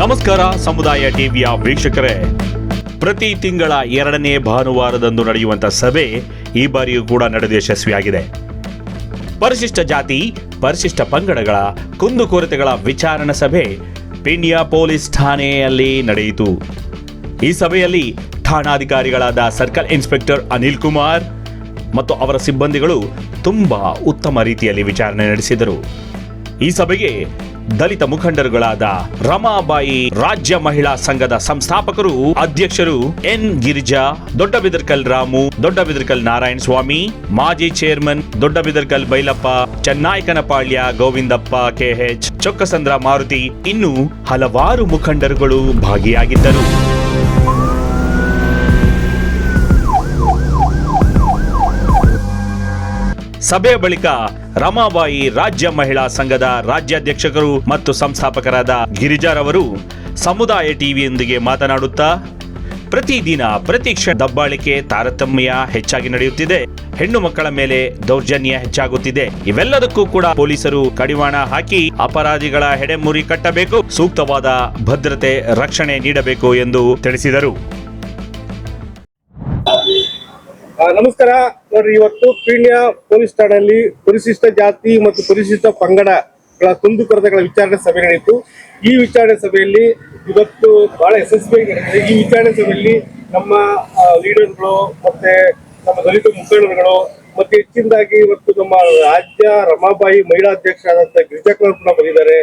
ನಮಸ್ಕಾರ, ಸಮುದಾಯ ಟಿವಿಯ ವೀಕ್ಷಕರೇ. ಪ್ರತಿ ತಿಂಗಳ ಎರಡನೇ ಭಾನುವಾರದಂದು ನಡೆಯುವಂತ ಸಭೆ ಈ ಬಾರಿಯೂ ಕೂಡ ನಡೆದು ಯಶಸ್ವಿಯಾಗಿದೆ. ಪರಿಶಿಷ್ಟ ಜಾತಿ, ಪರಿಶಿಷ್ಟ ಪಂಗಡಗಳ ಕುಂದುಕೊರತೆಗಳ ವಿಚಾರಣಾ ಸಭೆ ಪಿಂಡಿಯ ಪೊಲೀಸ್ ಠಾಣೆಯಲ್ಲಿ ನಡೆಯಿತು. ಈ ಸಭೆಯಲ್ಲಿ ಠಾಣಾಧಿಕಾರಿಗಳಾದ ಸರ್ಕಲ್ ಇನ್ಸ್ಪೆಕ್ಟರ್ ಅನಿಲ್ ಕುಮಾರ್ ಮತ್ತು ಅವರ ಸಿಬ್ಬಂದಿಗಳು ತುಂಬಾ ಉತ್ತಮ ರೀತಿಯಲ್ಲಿ ವಿಚಾರಣೆ ನಡೆಸಿದರು. ಈ ಸಭೆಗೆ ದಲಿತ ಮುಖಂಡರುಗಳಾದ ರಮಾಬಾಯಿ ರಾಜ್ಯ ಮಹಿಳಾ ಸಂಘದ ಸಂಸ್ಥಾಪಕರು, ಅಧ್ಯಕ್ಷರು ಎನ್ ಗಿರಿಜಾ, ದೊಡ್ಡಬಿದರ್ಕಲ್ ರಾಮು, ದೊಡ್ಡಬಿದರ್ಕಲ್ ನಾರಾಯಣ ಸ್ವಾಮಿ ಮಾಜಿ ಚೇರ್ಮನ್ ದೊಡ್ಡಬಿದರ್ಕಲ್ ಬೈಲಪ್ಪ, ಚೆನ್ನಾಯಕನಪಾಳ್ಯ ಗೋವಿಂದಪ್ಪ, ಕೆಎಚ್ ಚೊಕ್ಕಸಂದ್ರ ಮಾರುತಿ ಇನ್ನು ಹಲವಾರು ಮುಖಂಡರುಗಳು ಭಾಗಿಯಾಗಿದ್ದರು. ಸಭೆಯ ಬಳಿಕ ರಮಾಬಾಯಿ ರಾಜ್ಯ ಮಹಿಳಾ ಸಂಘದ ರಾಜ್ಯಾಧ್ಯಕ್ಷಕರು ಮತ್ತು ಸಂಸ್ಥಾಪಕರಾದ ಗಿರಿಜಾರವರು ಸಮುದಾಯ ಟಿವಿಯೊಂದಿಗೆ ಮಾತನಾಡುತ್ತಾ, ಪ್ರತಿದಿನ ಪ್ರತಿ ಕ್ಷಣ ದಬ್ಬಾಳಿಕೆ ತಾರತಮ್ಯ ಹೆಚ್ಚಾಗಿ ನಡೆಯುತ್ತಿದೆ. ಹೆಣ್ಣು ಮಕ್ಕಳ ಮೇಲೆ ದೌರ್ಜನ್ಯ ಹೆಚ್ಚಾಗುತ್ತಿದೆ. ಇವೆಲ್ಲದಕ್ಕೂ ಕೂಡ ಪೊಲೀಸರು ಕಡಿವಾಣ ಹಾಕಿ ಅಪರಾಧಿಗಳ ಹೆಡೆಮುರಿ ಕಟ್ಟಬೇಕು, ಸೂಕ್ತವಾದ ಭದ್ರತೆ ರಕ್ಷಣೆ ನೀಡಬೇಕು ಎಂದು ತಿಳಿಸಿದರು. ನಮಸ್ಕಾರ. ನೋಡ್ರಿ, ಇವತ್ತು ಪೀಣ್ಯ ಪೊಲೀಸ್ ಠಾಣೆಯಲ್ಲಿ ಪರಿಶಿಷ್ಟ ಜಾತಿ ಮತ್ತು ಪರಿಶಿಷ್ಟ ಪಂಗಡಗಳ ಕುಂದುಕೊರತೆಗಳ ವಿಚಾರಣೆ ಸಭೆ ನಡೆಯಿತು. ಈ ವಿಚಾರಣೆ ಸಭೆಯಲ್ಲಿ ಇವತ್ತು ಬಹಳ ಯಶಸ್ವಿಯಾಗಿ ನಡೆದಿದೆ. ಈ ವಿಚಾರಣೆ ಸಭೆಯಲ್ಲಿ ನಮ್ಮ ಲೀಡರ್ಗಳು ಮತ್ತೆ ನಮ್ಮ ದಲಿತ ಮುಖಂಡರುಗಳು ಮತ್ತೆ ಹೆಚ್ಚಿನದಾಗಿ ಇವತ್ತು ನಮ್ಮ ರಾಜ್ಯ ರಮಾಬಾಯಿ ಮಹಿಳಾ ಅಧ್ಯಕ್ಷರಾದಂತ ಗಿರಿಜಾಕರ್ ಕೂಡ ಬಂದಿದ್ದಾರೆ.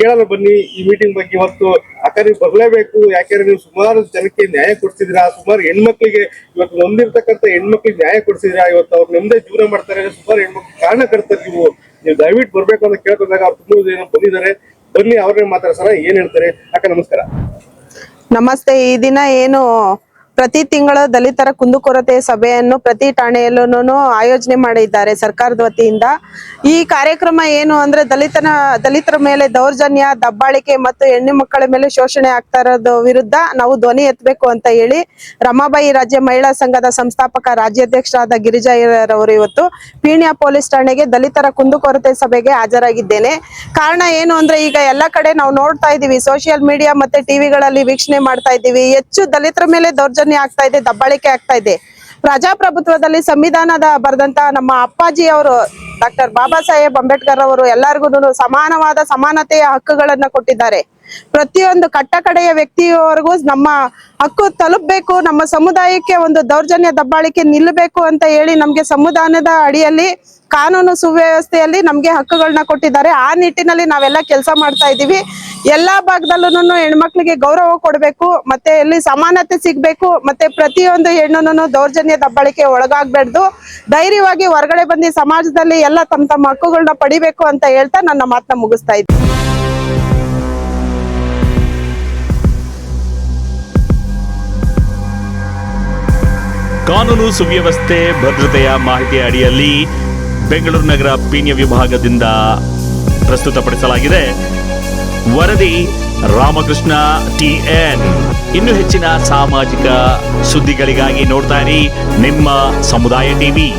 ಕೇಳಲು ಬನ್ನಿ. ಈ ಮೀಟಿಂಗ್ ಬಗ್ಗೆ ಇವತ್ತು ಯಾಕಂದ್ರೆ ಬರಲೇಬೇಕು. ಯಾಕಂದ್ರೆ ನೀವು ಸುಮಾರು ಜನಕ್ಕೆ ನ್ಯಾಯ ಕೊಡ್ಸಿದಿರಾ ಸುಮಾರು ಹೆಣ್ಮಕ್ಳಿಗೆ ಇವತ್ತು ನೊಂದಿರ್ತಕ್ಕಂಥ ಹೆಣ್ಮಕ್ಳಿಗೆ ನ್ಯಾಯ ಕೊಡ್ಸಿದಿರಾ ಇವತ್ತು ಅವ್ರು ನೆಮ್ಮದಿ ಜೀವನ ಮಾಡ್ತಾರೆ. ಸುಮಾರು ಹೆಣ್ಮಕ್ಳು ಕಾರಣ ಕರ್ತಾರೆ ನೀವು. ನೀವು ದಯವಿಟ್ಟು ಬರ್ಬೇಕು ಅಂತ ಕೇಳ್ಕೊಂಡಾಗ ಅವ್ರು ತುಂಬ ಏನೋ ಬಂದಿದ್ದಾರೆ. ಬನ್ನಿ, ಅವ್ರನ್ನೇ ಮಾತಾಡ್ಸೋಣ. ಏನ್ ಹೇಳ್ತಾರೆ? ಅಕ್ಕ, ನಮಸ್ಕಾರ. ನಮಸ್ತೆ. ಈ ದಿನ ಏನು ಪ್ರತಿ ತಿಂಗಳು ದಲಿತರ ಕುಂದುಕೊರತೆ ಸಭೆಯನ್ನು ಪ್ರತಿ ಠಾಣೆಯಲ್ಲೂ ಆಯೋಜನೆ ಮಾಡಿದ್ದಾರೆ ಸರ್ಕಾರದ ವತಿಯಿಂದ. ಈ ಕಾರ್ಯಕ್ರಮ ಏನು ಅಂದ್ರೆ ದಲಿತನ, ದಲಿತರ ಮೇಲೆ ದೌರ್ಜನ್ಯ, ದಬ್ಬಾಳಿಕೆ ಮತ್ತು ಹೆಣ್ಣು ಮಕ್ಕಳ ಮೇಲೆ ಶೋಷಣೆ ಆಗ್ತಾ ಇರೋದು ವಿರುದ್ಧ ನಾವು ಧ್ವನಿ ಎತ್ತಬೇಕು ಅಂತ ಹೇಳಿ ರಮಾಬಾಯಿ ರಾಜ್ಯ ಮಹಿಳಾ ಸಂಘದ ಸಂಸ್ಥಾಪಕ ರಾಜ್ಯಾಧ್ಯಕ್ಷರಾದ ಗಿರಿಜಾಯರವರು ಇವತ್ತು ಪೀಣ್ಯ ಪೊಲೀಸ್ ಠಾಣೆಗೆ ದಲಿತರ ಕುಂದುಕೊರತೆ ಸಭೆಗೆ ಹಾಜರಾಗಿದ್ದೇನೆ. ಕಾರಣ ಏನು ಅಂದ್ರೆ ಈಗ ಎಲ್ಲ ಕಡೆ ನಾವು ನೋಡ್ತಾ ಇದೀವಿ ಸೋಷಿಯಲ್ ಮೀಡಿಯಾ ಮತ್ತೆ ಟಿವಿಗಳಲ್ಲಿ ವೀಕ್ಷಣೆ ಮಾಡ್ತಾ ಇದ್ದೀವಿ. ಹೆಚ್ಚು ದಲಿತರ ಮೇಲೆ ದೌರ್ಜನ್ಯ ಆಗ್ತಾ ಇದೆ, ದಬ್ಬಾಳಿಕೆ ಆಗ್ತಾ ಇದೆ. ಪ್ರಜಾಪ್ರಭುತ್ವದಲ್ಲಿ ಸಂವಿಧಾನದ ಬರೆದಂತ ನಮ್ಮ ಅಪ್ಪಾಜಿ ಅವರು, ಡಾಕ್ಟರ್ ಬಾಬಾ ಸಾಹೇಬ್ ಅಂಬೇಡ್ಕರ್ ಅವರು ಎಲ್ಲರಿಗೂ ಸಮಾನವಾದ ಸಮಾನತೆಯ ಹಕ್ಕುಗಳನ್ನ ಕೊಟ್ಟಿದ್ದಾರೆ. ಪ್ರತಿಯೊಂದು ಕಟ್ಟ ಕಡೆಯ ವ್ಯಕ್ತಿಯವರೆಗೂ ನಮ್ಮ ಹಕ್ಕು ತಲುಪಬೇಕು, ನಮ್ಮ ಸಮುದಾಯಕ್ಕೆ ಒಂದು ದೌರ್ಜನ್ಯ ದಬ್ಬಾಳಿಕೆ ನಿಲ್ಲಬೇಕು ಅಂತ ಹೇಳಿ ನಮ್ಗೆ ಸಂವಿಧಾನದ ಅಡಿಯಲ್ಲಿ ಕಾನೂನು ಸುವ್ಯವಸ್ಥೆಯಲ್ಲಿ ನಮ್ಗೆ ಹಕ್ಕುಗಳನ್ನ ಕೊಟ್ಟಿದ್ದಾರೆ. ಆ ನಿಟ್ಟಿನಲ್ಲಿ ನಾವೆಲ್ಲ ಕೆಲಸ ಮಾಡ್ತಾ ಇದೀವಿ ಎಲ್ಲಾ ಭಾಗದಲ್ಲೂ ಹೆಣ್ಮಕ್ಳಿಗೆ ಗೌರವ ಕೊಡಬೇಕು, ಮತ್ತೆ ಇಲ್ಲಿ ಸಮಾನತೆ ಸಿಗ್ಬೇಕು, ಮತ್ತೆ ಪ್ರತಿಯೊಂದು ಹೆಣ್ಣು ದೌರ್ಜನ್ಯ ದಬ್ಬಳಿಕೆ ಒಳಗಾಗ್ಬಾರ್ದು. ಧೈರ್ಯವಾಗಿ ಹೊರಗಡೆ ಬಂದು ಸಮಾಜದಲ್ಲಿ ಎಲ್ಲ ತಮ್ಮ ತಮ್ಮ ಹಕ್ಕುಗಳನ್ನ ಪಡಿಬೇಕು ಅಂತ ಹೇಳ್ತಾ ನನ್ನ ಮಾತನ್ನ ಮುಗಿಸ್ತಾ ಇದ್ದೀನಿ ಕಾನೂನು ಸುವ್ಯವಸ್ಥೆ ಭದ್ರತೆಯ ಮಾಹಿತಿಯ ಅಡಿಯಲ್ಲಿ ಬೆಂಗಳೂರು ನಗರ ಪೀಣ್ಯ ವಿಭಾಗದಿಂದ ಪ್ರಸ್ತುತಪಡಿಸಲಾಗಿದೆ. ವರದಿ ರಾಮಕೃಷ್ಣ ಟಿಎನ್ ಇನ್ನು ಹೆಚ್ಚಿನ ಸಾಮಾಜಿಕ ಸುದ್ದಿಗಳಿಗಾಗಿ ನೋಡ್ತಾ ಇರಿ ನಿಮ್ಮ ಸಮುದಾಯ ಟಿವಿ.